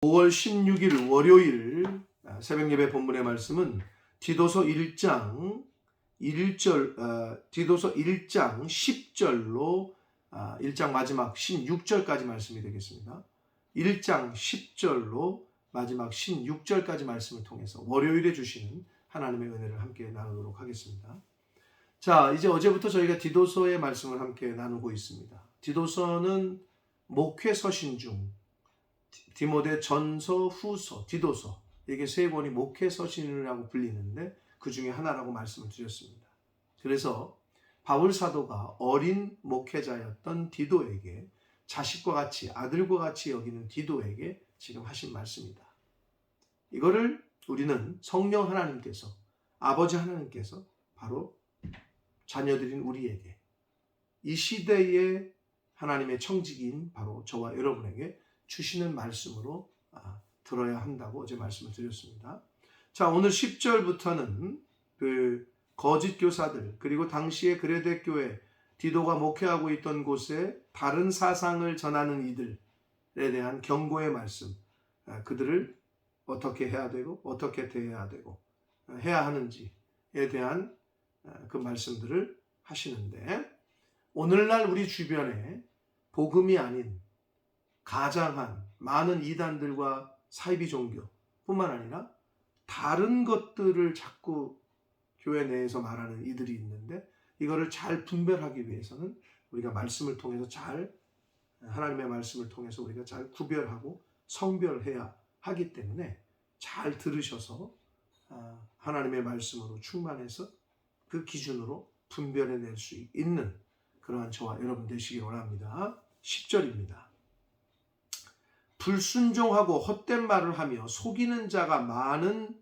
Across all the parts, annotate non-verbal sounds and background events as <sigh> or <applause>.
5월 16일 월요일 아, 새벽 예배 본문의 말씀은 디도서 1장 1절 어, 디도서 1장 10절로 아, 1장 마지막 16절까지 말씀이 되겠습니다. 1장 10절로 마지막 16절까지 말씀을 통해서 월요일에 주시는 하나님의 은혜를 함께 나누도록 하겠습니다. 자, 이제 어제부터 저희가 디도서의 말씀을 함께 나누고 있습니다. 디도서는 목회 서신 중 디모데 전서, 후서, 디도서 이게 세 권이 목회 서신이라고 불리는데 그 중에 하나라고 말씀을 드렸습니다. 그래서 바울 사도가 어린 목회자였던 디도에게 자식과 같이 아들과 같이 여기는 디도에게 지금 하신 말씀이다. 이거를 우리는 성령 하나님께서 아버지 하나님께서 바로 자녀들인 우리에게 이 시대의 하나님의 청직인 바로 저와 여러분에게 주시는 말씀으로 아, 들어야 한다고 어제 말씀을 드렸습니다. 자, 오늘 10절부터는 그 거짓 교사들 그리고 당시에 그레데 교회 디도가 목회하고 있던 곳에 다른 사상을 전하는 이들에 대한 경고의 말씀, 아, 그들을 어떻게 해야 되고 어떻게 대해야 되고 아, 해야 하는지에 대한 아, 그 말씀들을 하시는데 오늘날 우리 주변에 복음이 아닌 가장한 많은 이단들과 사이비 종교뿐만 아니라 다른 것들을 자꾸 교회 내에서 말하는 이들이 있는데 이거를 잘 분별하기 위해서는 우리가 말씀을 통해서 잘 하나님의 말씀을 통해서 우리가 잘 구별하고 성별해야 하기 때문에 잘 들으셔서 아, 하나님의 말씀으로 충만해서 그 기준으로 분별해낼 수 있는 그러한 저와 여러분 되시기 원합니다. 10절입니다. 불순종하고 헛된 말을 하며 속이는 자가 많은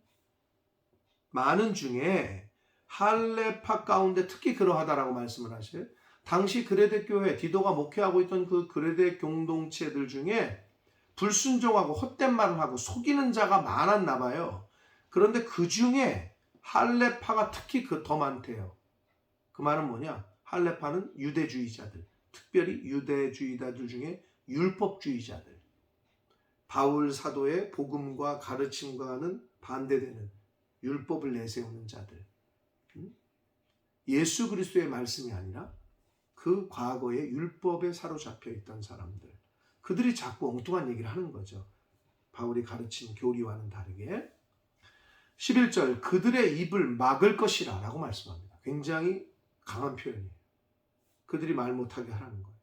많은 중에 할레파 가운데 특히 그러하다라고 말씀을 하셔요. 당시 그레데 교회 디도가 목회하고 있던 그 그레데 공동체들 중에 불순종하고 헛된 말을 하고 속이는 자가 많았나 봐요. 그런데 그 중에 할레파가 특히 그 더 많대요. 그 말은 뭐냐? 할레파는 유대주의자들, 특별히 유대주의자들 중에 율법주의자들. 바울 사도의 복음과 가르침과는 반대되는 율법을 내세우는 자들. 예수 그리스도의 말씀이 아니라 그 과거의 율법에 사로잡혀 있던 사람들. 그들이 자꾸 엉뚱한 얘기를 하는 거죠. 바울이 가르친 교리와는 다르게. 11절 그들의 입을 막을 것이라 라고 말씀합니다. 굉장히 강한 표현이에요. 그들이 말 못하게 하라는 거예요.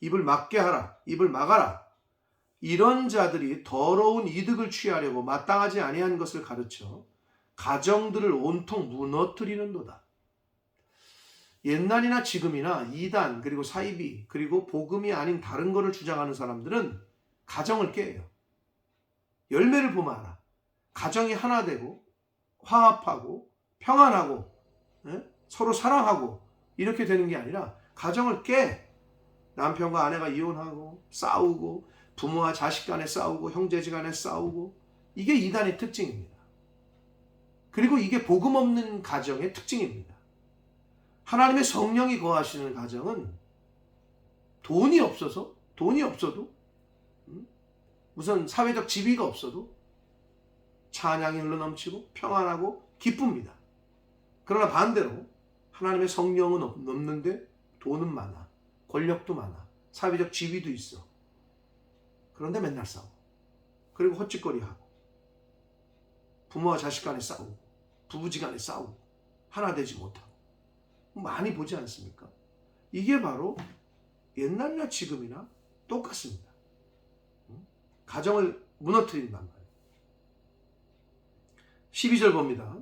입을 막게 하라. 입을 막아라. 이런 자들이 더러운 이득을 취하려고 마땅하지 아니한 것을 가르쳐 가정들을 온통 무너뜨리는도다. 옛날이나 지금이나 이단 그리고 사이비 그리고 복음이 아닌 다른 것을 주장하는 사람들은 가정을 깨요. 열매를 보면 알아. 가정이 하나 되고 화합하고 평안하고 예? 서로 사랑하고 이렇게 되는 게 아니라 가정을 깨 남편과 아내가 이혼하고 싸우고 부모와 자식 간에 싸우고 형제지 간에 싸우고 이게 이단의 특징입니다. 그리고 이게 복음 없는 가정의 특징입니다. 하나님의 성령이 거하시는 가정은 돈이 없어서 돈이 없어도 음? 우선 사회적 지위가 없어도 찬양이 흘러넘치고 평안하고 기쁩니다. 그러나 반대로 하나님의 성령은 없- 없는데 돈은 많아. 권력도 많아. 사회적 지위도 있어. 그런데 맨날 싸워. 그리고 헛짓거리하고. 부모와 자식 간에 싸우고. 부부지간에 싸우고. 하나 되지 못하고. 많이 보지 않습니까? 이게 바로 옛날이나 지금이나 똑같습니다. 응? 가정을 무너뜨린단 말이에요. 12절 봅니다.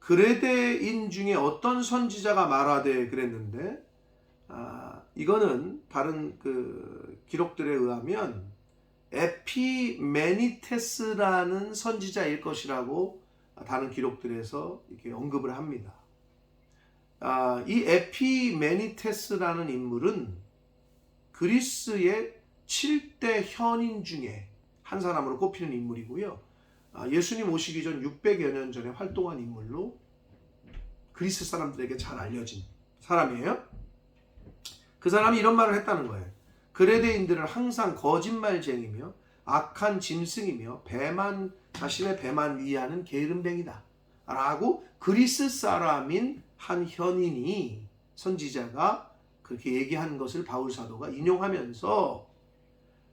그레데인 중에 어떤 선지자가 말하되 그랬는데 아, 이거는 다른 그 기록들에 의하면 에피메니테스라는 선지자일 것이라고 다른 기록들에서 이렇게 언급을 합니다. 아, 이 에피메니테스라는 인물은 그리스의 7대 현인 중에 한 사람으로 꼽히는 인물이고요. 아, 예수님 오시기 전 600여 년 전에 활동한 인물로 그리스 사람들에게 잘 알려진 사람이에요. 그 사람이 이런 말을 했다는 거예요. 그레데인들은 항상 거짓말쟁이며 악한 짐승이며 배만 자신의 배만 위하는 게으름뱅이다. 라고 그리스 사람인 한 현인이 선지자가 그렇게 얘기한 것을 바울 사도가 인용하면서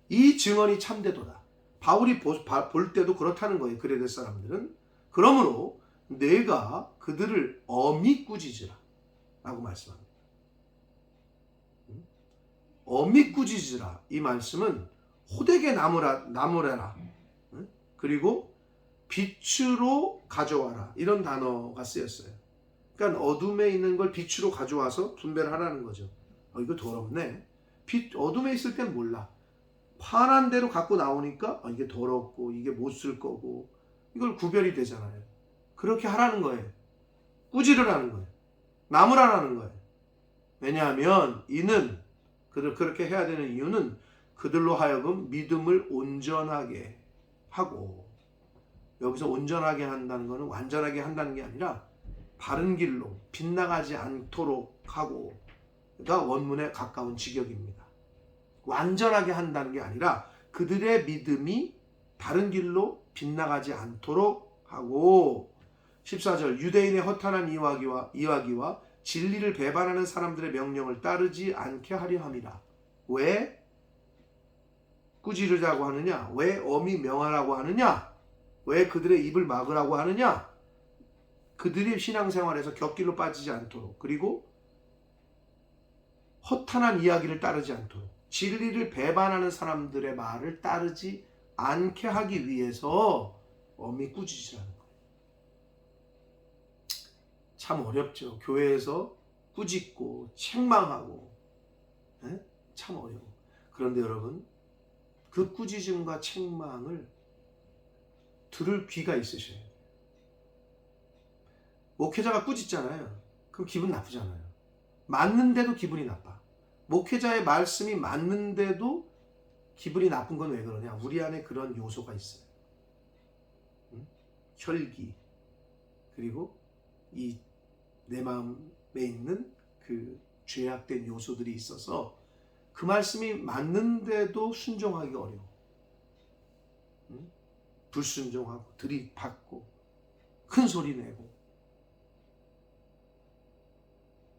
이 증언이 참되도다. 바울이 볼 때도 그렇다는 거예요. 그레데 사람들은. 그러므로 내가 그들을 어미 꾸짖으라. 라고 말씀합니다. 음? 어미 꾸짖으라. 이 말씀은 호되게 나무라, 나무래라. 음? 그리고 빛으로 가져와라. 이런 단어가 쓰였어요. 그러니까 어둠에 있는 걸 빛으로 가져와서 분배를 하라는 거죠. 어, 이거 더럽네. 빛, 어둠에 있을 땐 몰라. 파란 대로 갖고 나오니까 아, 이게 더럽고 이게 못 쓸 거고 이걸 구별이 되잖아요. 그렇게 하라는 거예요. 꾸지르라는 거예요. 나무라라는 거예요. 왜냐하면 이는 그들 그렇게 해야 되는 이유는 그들로 하여금 믿음을 온전하게 하고 여기서 온전하게 한다는 것은 완전하게 한다는 게 아니라 바른 길로 빗나가지 않도록 하고가 원문에 가까운 직역입니다. 완전하게 한다는 게 아니라 그들의 믿음이 바른 길로 빗나가지 않도록 하고 14절 유대인의 허탄한 이야기와 이야기와 진리를 배반하는 사람들의 명령을 따르지 않게 하려 함이라. 왜 꾸지르자고 하느냐? 왜 엄히 명하라고 하느냐? 왜 그들의 입을 막으라고 하느냐? 그들의 신앙생활에서 곁길로 빠지지 않도록 그리고 허탄한 이야기를 따르지 않도록 진리를 배반하는 사람들의 말을 따르지 않게 하기 위해서 엄히 꾸짖으라는. 참 어렵죠. 교회에서 꾸짖고 책망하고 에? 참 어려워. 그런데 여러분 그 꾸짖음과 책망을 들을 귀가 있으셔야 돼요. 목회자가 꾸짖잖아요. 그럼 기분 나쁘잖아요. 맞는데도 기분이 나빠. 목회자의 말씀이 맞는데도 기분이 나쁜 건 왜 그러냐? 우리 안에 그런 요소가 있어요. 응? 혈기 그리고 이 내 마음에 있는 그 죄악된 요소들이 있어서 그 말씀이 맞는데도 순종하기 어려워. 응? 불순종하고 들이받고 큰 소리 내고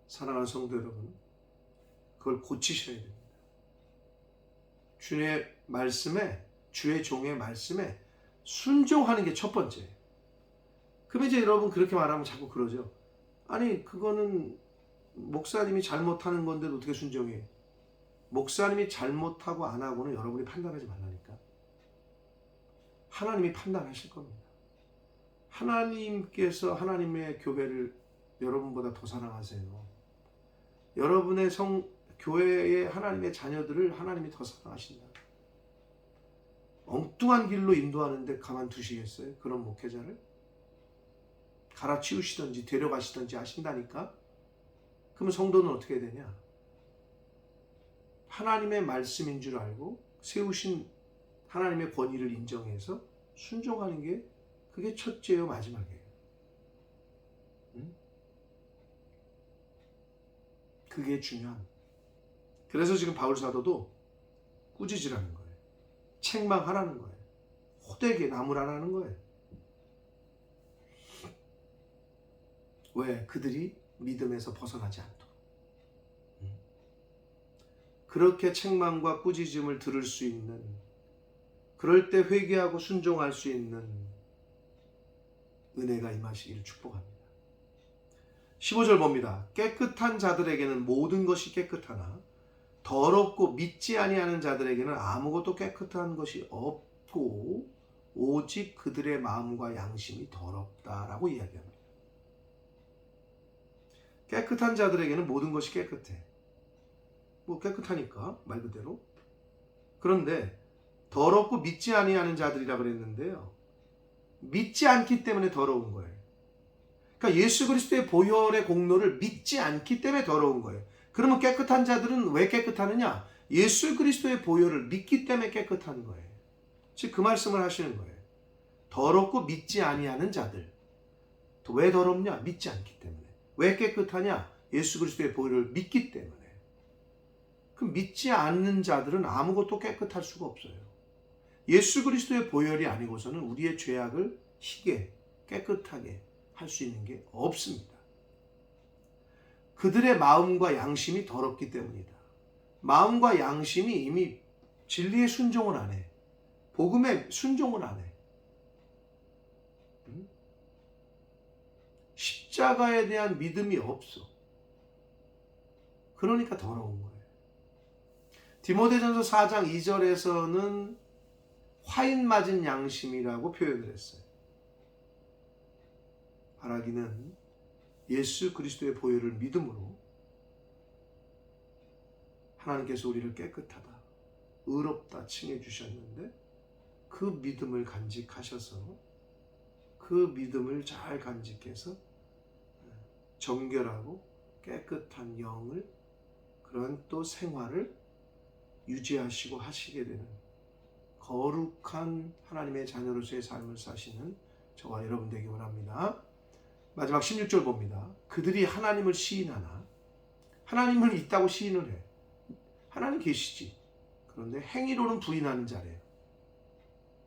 사랑하는 성도 여러분 그걸 고치셔야 됩니다. 주의 말씀에 주의 종의 말씀에 순종하는 게 첫 번째. 그럼 이제 여러분 그렇게 말하면 자꾸 그러죠. 아니 그거는 목사님이 잘못하는 건데 어떻게 순종해? 목사님이 잘못하고 안 하고는 여러분이 판단하지 말라니까. 하나님이 판단하실 겁니다. 하나님께서 하나님의 교회를 여러분보다 더 사랑하세요. 여러분의 성 교회의 하나님의 자녀들을 하나님이 더 사랑하신다. 엉뚱한 길로 인도하는데 가만 두시겠어요? 그런 목회자를? 갈아치우시든지 데려가시든지 하신다니까? 그러면 성도는 어떻게 되냐? 하나님의 말씀인 줄 알고 세우신 하나님의 권위를 인정해서 순종하는 게 그게 첫째요 마지막이에요. 응? 그게 중요한. 그래서 지금 바울 사도도 꾸짖으라는 거예요. 책망하라는 거예요. 호되게 나무라라는 거예요. 왜? 그들이 믿음에서 벗어나지 않도록. 음. 그렇게 책망과 꾸짖음을 들을 수 있는, 그럴 때 회개하고 순종할 수 있는 은혜가 임하시기를 축복합니다. 15절 봅니다. 깨끗한 자들에게는 모든 것이 깨끗하나 더럽고 믿지 아니하는 자들에게는 아무것도 깨끗한 것이 없고 오직 그들의 마음과 양심이 더럽다라고 이야기합니다. 깨끗한 자들에게는 모든 것이 깨끗해. 뭐 깨끗하니까 말 그대로. 그런데 더럽고 믿지 아니하는 자들이라 그랬는데요. 믿지 않기 때문에 더러운 거예요. 그러니까 예수 그리스도의 보혈의 공로를 믿지 않기 때문에 더러운 거예요. 그러면 깨끗한 자들은 왜 깨끗하느냐? 예수 그리스도의 보혈을 믿기 때문에 깨끗한 거예요. 즉 그 말씀을 하시는 거예요. 더럽고 믿지 아니하는 자들. 왜 더럽냐? 믿지 않기 때문에. 왜 깨끗하냐? 예수 그리스도의 보혈을 믿기 때문에. 그 믿지 않는 자들은 아무것도 깨끗할 수가 없어요. 예수 그리스도의 보혈이 아니고서는 우리의 죄악을 희게 깨끗하게 할 수 있는 게 없습니다. 그들의 마음과 양심이 더럽기 때문이다. 마음과 양심이 이미 진리의 순종을 안 해. 복음의 순종을 안 해. 음? 십자가에 대한 믿음이 없어. 그러니까 더러운 거예요. 디모데전서 4장 2절에서는 화인 맞은 양심이라고 표현을 했어요. 바라기는 예수 그리스도의 보혈을 믿음으로 하나님께서 우리를 깨끗하다, 의롭다 칭해 주셨는데 그 믿음을 간직하셔서 그 믿음을 잘 간직해서 정결하고 깨끗한 영을 그런 또 생활을 유지하시고 하시게 되는 거룩한 하나님의 자녀로서의 삶을 사시는 저와 여러분 되기 원합니다. 마지막 16절 봅니다. 그들이 하나님을 시인하나 하나님을 있다고 시인을 해. 하나님 계시지. 그런데 행위로는 부인하는 자래요.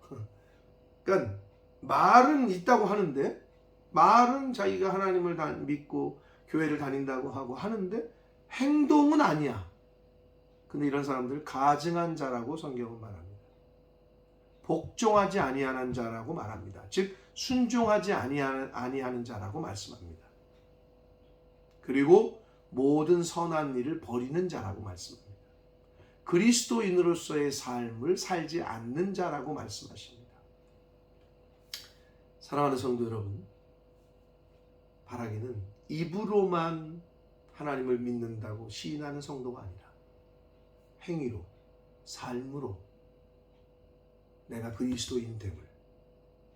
<laughs> 그러니까 말은 있다고 하는데 말은 자기가 하나님을 다 믿고 교회를 다닌다고 하고 하는데 행동은 아니야. 근데 이런 사람들 가증한 자라고 성경은 말합니다. 복종하지 아니하는 자라고 말합니다. 즉 순종하지 아니하는, 아니하는 자라고 말씀합니다. 그리고 모든 선한 일을 버리는 자라고 말씀합니다. 그리스도인으로서의 삶을 살지 않는 자라고 말씀하십니다. 사랑하는 성도 여러분, 바라기는 입으로만 하나님을 믿는다고 시인하는 성도가 아니라 행위로, 삶으로 내가 그리스도인 됨을,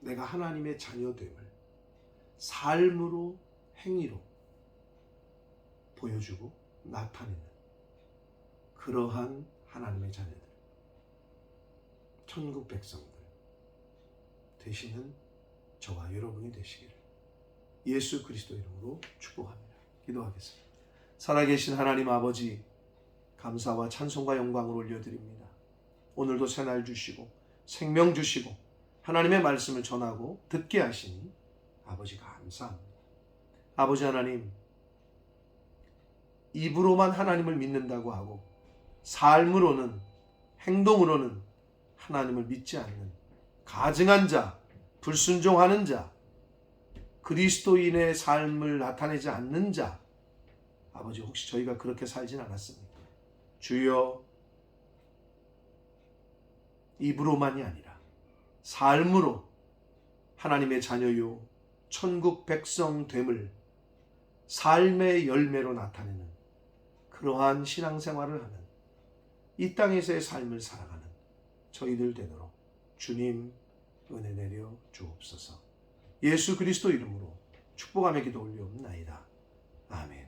내가 하나님의 자녀 됨을 삶으로, 행위로 보여주고 나타내는 그러한 하나님의 자녀들, 천국 백성들 되시는 저와 여러분이 되시기를 예수 그리스도 이름으로 축복합니다. 기도하겠습니다. 살아계신 하나님 아버지, 감사와 찬송과 영광을 올려드립니다. 오늘도 새날 주시고 생명 주시고 하나님의 말씀을 전하고 듣게 하신 아버지 감사합니다. 아버지 하나님, 입으로만 하나님을 믿는다고 하고 삶으로는 행동으로는 하나님을 믿지 않는 가증한 자, 불순종하는 자, 그리스도인의 삶을 나타내지 않는 자, 아버지 혹시 저희가 그렇게 살진 않았습니까? 주여 입으로만이 아니라 삶으로 하나님의 자녀요 천국 백성 됨을 삶의 열매로 나타내는 그러한 신앙생활을 하는 이 땅에서의 삶을 살아가는 저희들 되도록 주님 은혜 내려 주옵소서. 예수 그리스도 이름으로 축복함에 기도 올리옵나이다. 아멘.